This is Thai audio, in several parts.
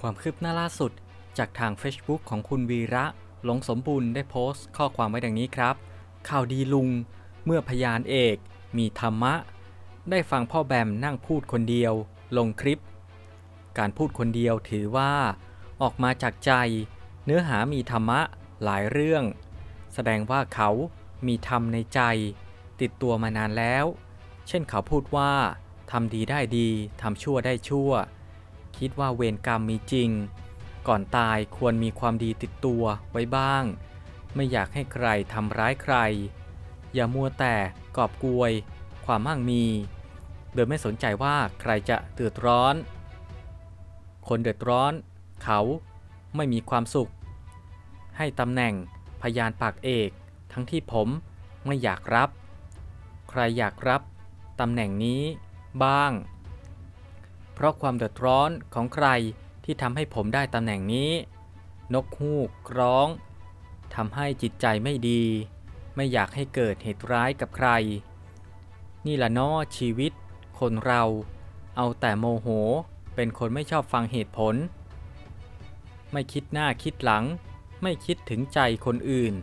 ความคืบหน้าล่าสุด จากทาง Facebook ของคุณวีระหลงสมบูรณ์ได้โพสต์ข้อความไว้ดังนี้ครับ ข่าวดีลุง เมื่อพยานเอก มีธรรมะ ได้ฟังพ่อแบมนั่งพูดคนเดียว ลงคลิป การพูดคนเดียวถือว่า ออกมาจากใจ เนื้อหามีธรรมะหลายเรื่อง แสดงว่าเขามีธรรมในใจ ติดตัวมานานแล้ว เช่นเขาพูดว่าทำดีได้ดีทำชั่วได้ชั่ว คิดว่าเวรกรรมมีจริง ก่อนตายควรมีความดีติดตัวไว้บ้าง ไม่อยากให้ใครทำร้ายใคร อย่ามัวแต่กอบกวย ความมั่งมี โดยไม่สนใจว่าใครจะเดือดร้อน คนเดือดร้อน เขาไม่มีความสุข ให้ตำแหน่งพยานปากเอก ทั้งที่ผมไม่อยากรับ ใครอยากรับตำแหน่งนี้บ้าง เพราะความเดือดร้อนของใครที่ทำให้ผมได้ตำแหน่งนี้ นกฮูกร้องทำให้จิตใจไม่ดี ไม่อยากให้เกิดเหตุร้ายกับใคร นี่ละน้อชีวิต คนเรา เอาแต่โมโห เป็นคนไม่ชอบฟังเหตุผล ไม่คิดหน้าคิดหลัง ไม่คิดถึงใจคนอื่น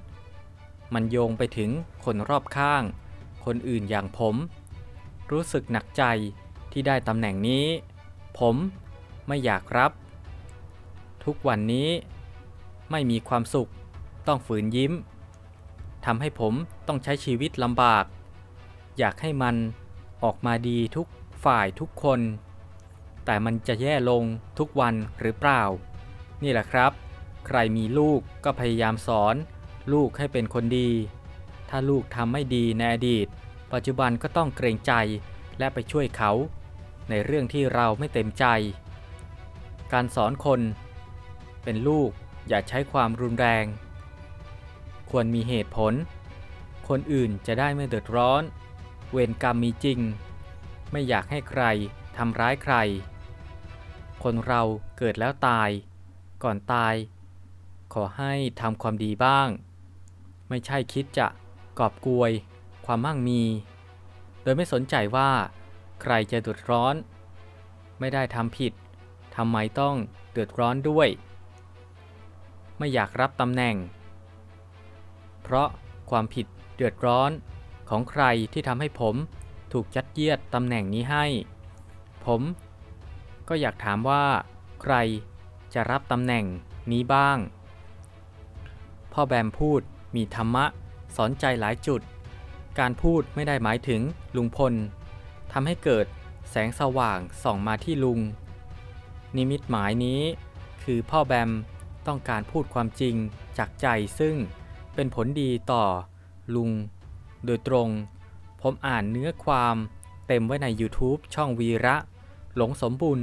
มันโยงไปถึงคนรอบข้าง คนอื่นอย่างผม รู้สึกหนักใจที่ได้ตำแหน่งนี้ ผมไม่อยากรับ ทุกวันนี้ไม่มีความสุข ต้องฝืนยิ้มทำให้ผมต้องใช้ชีวิตลำบาก อยากให้มันออกมาดีทุกฝ่ายทุกคน แต่มันจะแย่ลงทุกวันหรือเปล่า นี่แหละครับ ใครมีลูกก็พยายามสอน ลูกให้เป็นคนดี ถ้าลูกทำไม่ดีในอดีต ปัจจุบันก็ต้องเกรงใจและไปช่วยเขา ในเรื่องที่เราไม่เต็มใจ การสอนคน เป็นลูกอย่าใช้ความรุนแรง ควรมีเหตุผล คนอื่นจะได้ไม่เดือดร้อน เวรกรรมมีจริง ไม่อยากให้ใครทำร้ายใคร คนเราเกิดแล้วตาย ก่อนตาย ขอให้ทำความดีบ้าง ไม่ใช่คิดจะกอบกวย ความมั่งมี โดยไม่สนใจว่า ใครจะเดือดร้อน ไม่ได้ทำผิดทำไมต้องเดือดร้อนด้วย ไม่อยากรับตำแหน่ง เพราะความผิดเดือดร้อนของใครที่ทำให้ผมถูกจัดเยียดตำแหน่งนี้ให้ ผมก็อยากถามว่า ใครจะรับตำแหน่งนี้บ้าง พ่อแบมพูดมีธรรมะสอนใจหลายจุด การพูดไม่ได้หมายถึงลุงพล ทำให้เกิดแสงสว่างส่องมาที่ลุง นิมิตหมายนี้คือพ่อแบมต้องการพูดความจริงจากใจซึ่งเป็นผลดีต่อลุง โดยตรง ผมอ่านเนื้อความเต็มไว้ใน YouTube ช่องวีระ หลงสมบุญ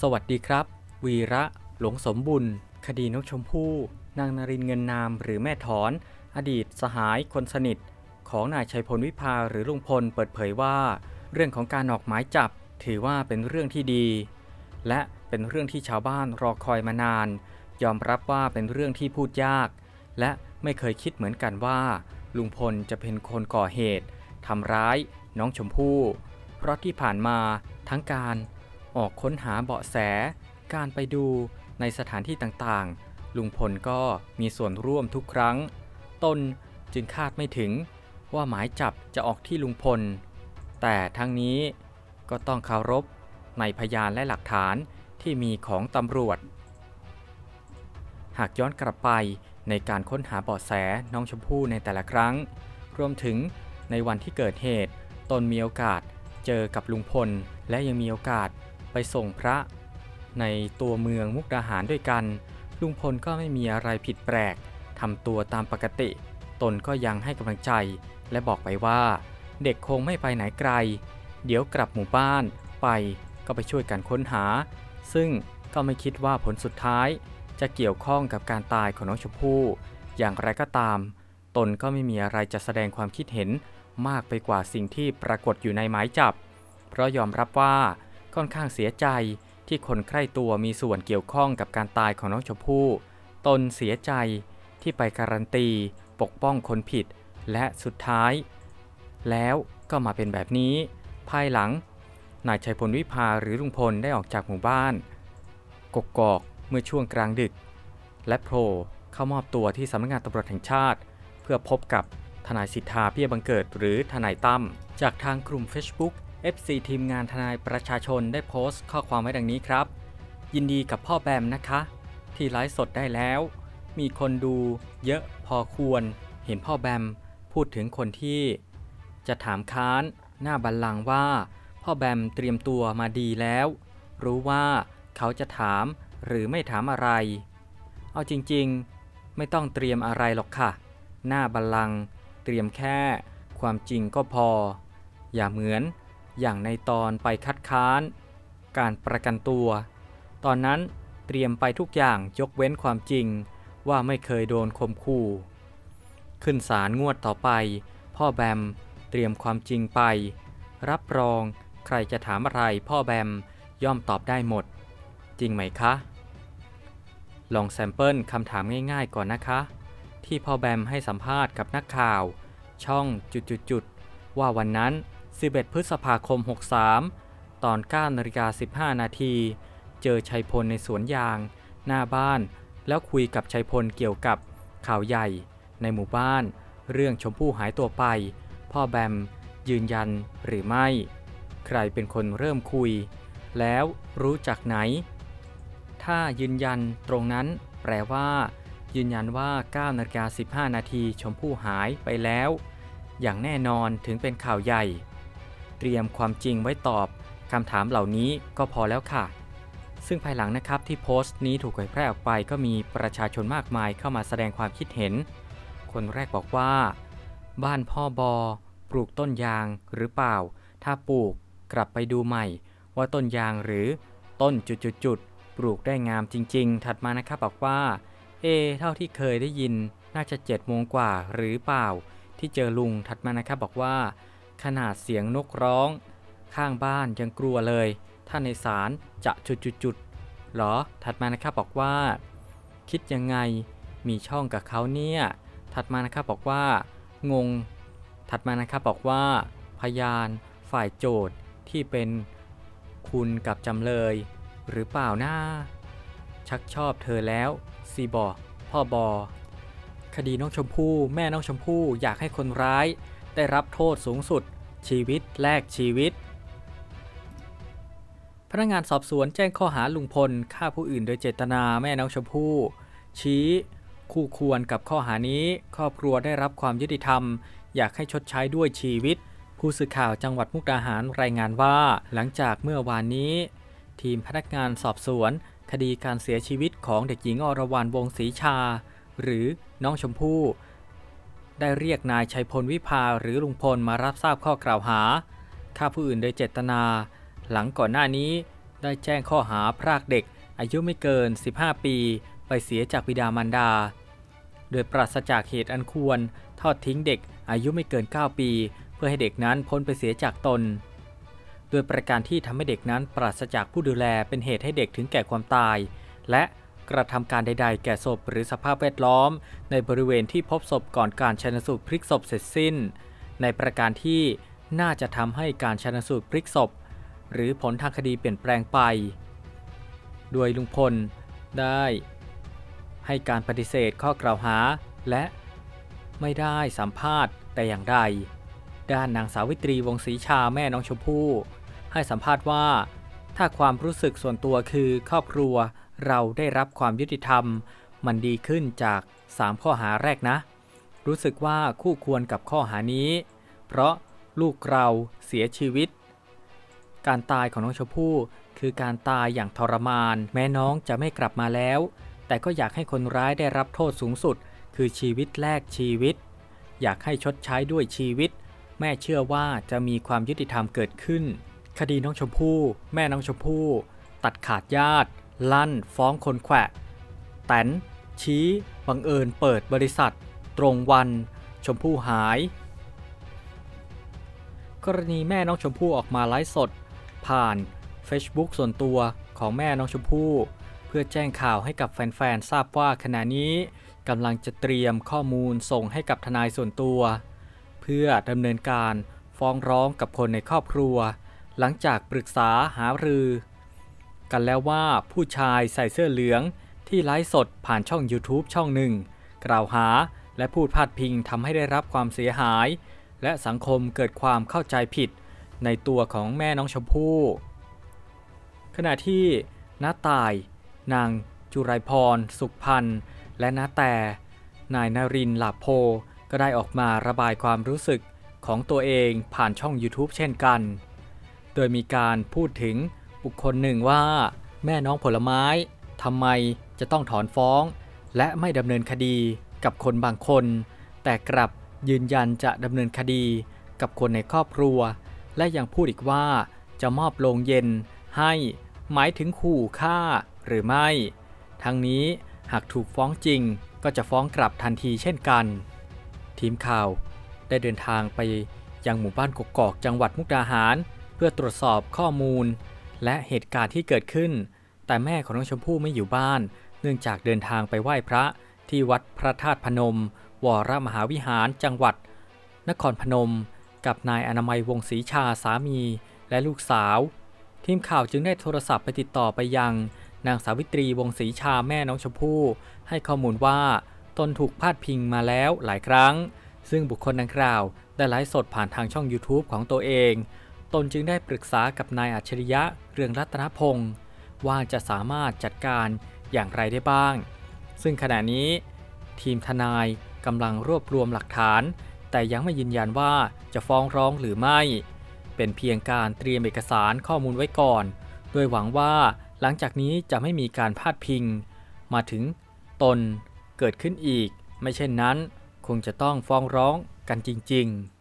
สวัสดีครับ วีระหลงสมบุญ คดีนกชมพู่ นางนารินเงินนามหรือแม่ถอน อดีตสหายคนสนิท ของนายชัยพลวิภาหรือลุงพลเปิดเผยว่า เรื่องของการออกหมายจับถือว่าเป็นเรื่องที่ดี และเป็นเรื่องที่ชาวบ้านรอคอยมานาน ยอมรับว่าเป็นเรื่องที่พูดยาก และไม่เคยคิดเหมือนกันว่า ลุงพลจะเป็นคนก่อเหตุทำร้ายน้องชมพู่เพราะที่ผ่านมาทั้งการออกค้นหาเบาะแส การไปดูในสถานที่ต่างๆ ลุงพลก็มีส่วนร่วมทุกครั้ง ตนจึงคาดไม่ถึง ว่าหมายจับจะออกที่ลุงพล แต่ทั้งนี้ก็ต้องเคารพในพยานและหลักฐานที่มีของตำรวจ หากย้อนกลับไปในการค้นหาเบาะแสน้องชมพู่ในแต่ละครั้ง รวมถึงในวันที่เกิดเหตุ ตนมีโอกาสเจอกับลุงพล และยังมีโอกาสไปส่งพระ ในตัวเมืองมุกดาหารด้วยกัน ลุงพลก็ไม่มีอะไรผิดแปลกทำตัวตามปกติ ตนก็ยังให้กำลังใจ และบอกไปว่า เด็กคงไม่ไปไหนไกล เดี๋ยวกลับหมู่บ้านไปก็ไปช่วยกันค้นหา ซึ่งก็ไม่คิดว่าผลสุดท้าย จะเกี่ยวข้องกับการตายของน้องชมพู่ อย่างไรก็ตาม ตนก็ไม่มีอะไรจะแสดงความคิดเห็นมากไปกว่าสิ่งที่ปรากฏอยู่ในหมายจับ เพราะยอมรับว่าค่อนข้างเสียใจที่คนใกล้ตัวมีส่วนเกี่ยวข้องกับการตายของน้องชมพู่ ตนเสียใจที่ไปการันตี ปกป้องคนผิด และสุดท้าย แล้วก็มาเป็นแบบนี้ ภายหลังนายชัยพลวิภาหรือลุงพลได้ออกจากหมู่บ้าน กกอกเมื่อช่วงกลางดึก และโผล่เข้ามอบตัวที่สำนักงานตำรวจแห่งชาติ เพื่อพบกับทนายสิทธาเบี้ยบังเกิดหรือทนายตั้มจากทางกลุ่ม Facebook FC ทีมงานทนายประชาชนได้โพสต์ข้อความไว้ดังนี้ครับ ยินดีกับพ่อแบมนะคะ ที่ไลฟ์สดได้แล้ว มีคนดูเยอะพอควร เห็นพ่อแบม พูดถึงคนที่จะถามค้านหน้าบัลลังว่า พ่อแบมเตรียมตัวมาดีแล้ว รู้ว่าเขาจะถามหรือไม่ถามอะไร เอาจริงๆ ไม่ต้องเตรียมอะไรหรอกค่ะ หน้าบัลลังเตรียมแค่ความจริงก็พอ อย่าเหมือนอย่างในตอนไปคัดค้าน การประกันตัว ตอนนั้นเตรียมไปทุกอย่างยกเว้นความจริงว่าไม่เคยโดนข่มขู่ ขึ้นศาลงวดต่อไป พ่อแบม เตรียมความจริงไป รับรอง ใครจะถามอะไรพ่อแบมย่อมตอบได้หมด จริงไหมคะ ลองแซมเปิลคำถามง่ายๆก่อนนะคะ ที่พ่อแบมให้สัมภาษณ์กับนักข่าว ช่องจุดๆว่าวันนั้น 11 พฤษภาคม 63 ตอน9นาฬิกา15 นาทีเจอชัยพลในสวนยาง หน้าบ้าน แล้วคุยกับชัยพลเกี่ยวกับข่าวใหญ่ ในหมู่บ้าน เรื่องชมพู่หายตัวไป พ่อแบม ยืนยันหรือไม่ ใครเป็นคนเริ่มคุย แล้วรู้จากไหน ถ้ายืนยันตรงนั้น แปลว่า ยืนยันว่า9นาฬิกา15 นาทีชมพู่หายไปแล้ว อย่างแน่นอนถึงเป็นข่าวใหญ่ เตรียมความจริงไว้ตอบคำถามเหล่านี้ก็พอแล้วค่ะซึ่งภายหลังนะครับที่โพสต์นี้ถูกเผยแพร่ออกไปก็มีประชาชนมากมายเข้ามาแสดงความคิดเห็น คนแรกบอกว่า บ้านพ่อบอ ปลูกต้นยางหรือเปล่า ถ้าปลูกกลับไปดูใหม่ ว่าต้นยางหรือต้นจุดๆปลูกได้งามจริง ๆ ถัดมานะครับบอกว่า เอ เท่าที่เคยได้ยินน่าจะ7จ็ดโมงกว่าหรือเปล่า ที่เจอลุงถัดมานะครับบอกว่า ขนาดเสียงนกร้อง ข้างบ้านยังกลัวเลย ถ้าในศาลจะจุดๆๆหรอถัดมานะครับบอกว่า คิดยังไงมีช่องกับเขาเนี่ย ถัดมานะครับบอกว่างง ถัดมานะครับบอกว่า พยานฝ่ายโจทย์ที่เป็นคุณกับจำเลย หรือเปล่านะชักชอบเธอแล้วซีบอพ่อบอคดีน้องชมพู่แม่น้องชมพู่อยากให้คนร้าย ได้รับโทษสูงสุด ชีวิตแลกชีวิต พนักงานสอบสวนแจ้งข้อหาลุงพลฆ่าผู้อื่นโดยเจตนาแม่น้องชมพู่ ชี้ คู่ควรกับข้อหานี้ ครอบครัวได้รับความยุติธรรม อยากให้ชดใช้ด้วยชีวิต ผู้สื่อข่าวจังหวัดมุกดาหารรายงานว่า หลังจากเมื่อวานนี้ ทีมพนักงานสอบสวน คดีการเสียชีวิตของเด็กหญิงอรวรรณวงศรีชา หรือน้องชมพู่ ได้เรียกนายชัยพลวิภาหรือลุงพลมารับทราบข้อกล่าวหาฆ่าผู้อื่นโดยเจตนา หลังก่อนหน้านี้ได้แจ้งข้อหาพรากเด็กอายุไม่เกิน 15 ปี ไปเสียจากบิดามารดา โดยปราศจากเหตุอันควรทอดทิ้งเด็กอายุไม่เกิน 9 ปี เพื่อให้เด็กนั้นพ้นไปเสียจากตน โดยประการที่ทำให้เด็กนั้นปราศจากผู้ดูแลเป็นเหตุให้เด็กถึงแก่ความตาย และกระทำการใด ๆ แก่ศพหรือสภาพแวดล้อม ในบริเวณที่พบศพก่อนการชันสูตรพลิกศพเสร็จสิ้น ในประการที่น่าจะทำให้การชันสูตรพลิกศพ หรือผลทางคดีเปลี่ยนแปลงไป โดยลุงพลได้ ให้การปฏิเสธข้อกล่าวหา และไม่ได้สัมภาษณ์แต่อย่างใด ด้านนางสาวิตรีวงศรีชาแม่น้องชมพู่ให้สัมภาษณ์ว่า ถ้าความรู้สึกส่วนตัวคือครอบครัวเราได้รับความยุติธรรม มันดีขึ้นจาก 3 ข้อหาแรกนะ รู้สึกว่าคู่ควรกับข้อหานี้ เพราะลูกเราเสียชีวิต การตายของน้องชมพู่คือการตายอย่างทรมาน แม้น้องจะไม่กลับมาแล้ว แต่ก็อยากให้คนร้ายได้รับโทษสูงสุด คือชีวิตแลกชีวิต อยากให้ชดใช้ด้วยชีวิต แม่เชื่อว่าจะมีความยุติธรรมเกิดขึ้น คดีน้องชมพู่ แม่น้องชมพู่ ตัดขาดญาติ ลั่น ฟ้องคนแขวะแตนชี้บังเอิญเปิดบริษัท ตรงวัน ชมพู่หาย กรณีแม่น้องชมพู่ออกมาไลฟ์สด ผ่าน Facebook ส่วนตัวของแม่น้องชมพู่ พื่อแจ้งข่าวให้กับแฟนๆ ทราบว่าขณะนี้กำลังจะเตรียมข้อมูลส่งให้กับทนายส่วนตัว เพื่อดำเนินการฟ้องร้องกับคนในครอบครัว หลังจากปรึกษาหารือ กันแล้วว่าผู้ชายใส่เสื้อเหลืองที่ไลฟ์สดผ่านช่อง YouTube ช่องหนึ่ง กล่าวหาและพูดพาดพิงทำให้ได้รับความเสียหาย และสังคมเกิดความเข้าใจผิด ในตัวของแม่น้องชมพู่ขณะที่น้าตาย นางจุไรพร สุขพันธ์ และน้าแต่ นายนารินหลาโพ ก็ได้ออกมาระบายความรู้สึกของตัวเองผ่านช่อง YouTube เช่นกัน โดยมีการพูดถึงบุคคลหนึ่งว่า แม่น้องผลไม้ทำไมจะต้องถอนฟ้อง และไม่ดำเนินคดีกับคนบางคน แต่กลับยืนยันจะดำเนินคดีกับคนในครอบครัว และยังพูดอีกว่าจะมอบโลงเย็นให้หมายถึงขู่ฆ่า หรือไม่ ทั้งนี้หากถูกฟ้องจริงก็จะฟ้องกลับทันทีเช่นกัน ทีมข่าวได้เดินทางไปยังหมู่บ้านกกอกจังหวัดมุกดาหาร เพื่อตรวจสอบข้อมูล และเหตุการณ์ที่เกิดขึ้น แต่แม่ของน้องชมพู่ไม่อยู่บ้าน เนื่องจากเดินทางไปไหว้พระที่วัดพระธาตุพนม วรมหาวิหารจังหวัด นครพนม กับนายอนามัยวงศรีชาสามีและลูกสาว ทีมข่าวจึงได้โทรศัพท์ไปติดต่อไปยัง นางสาวิตรีวงศรีชาแม่น้องชมพู่ให้ข้อมูลว่าตนถูกพาดพิงมาแล้วหลายครั้ง ซึ่งบุคคลดังกล่าว ได้ไลฟ์สดผ่านทางช่อง YouTube ของตัวเอง ตนจึงได้ปรึกษากับนายอัจฉริยะเรืองรัตนพงศ์ว่าจะสามารถจัดการอย่างไรได้บ้าง ซึ่งขณะนี้ ทีมทนายกำลังรวบรวมหลักฐาน แต่ยังไม่ยืนยันว่าจะฟ้องร้องหรือไม่ เป็นเพียงการเตรียมเอกสารข้อมูลไว้ก่อน โดยหวังว่า หลังจากนี้จะไม่มีการพาดพิง มาถึงตนเกิดขึ้นอีก ไม่เช่นนั้น คงจะต้องฟ้องร้องกันจริง ๆ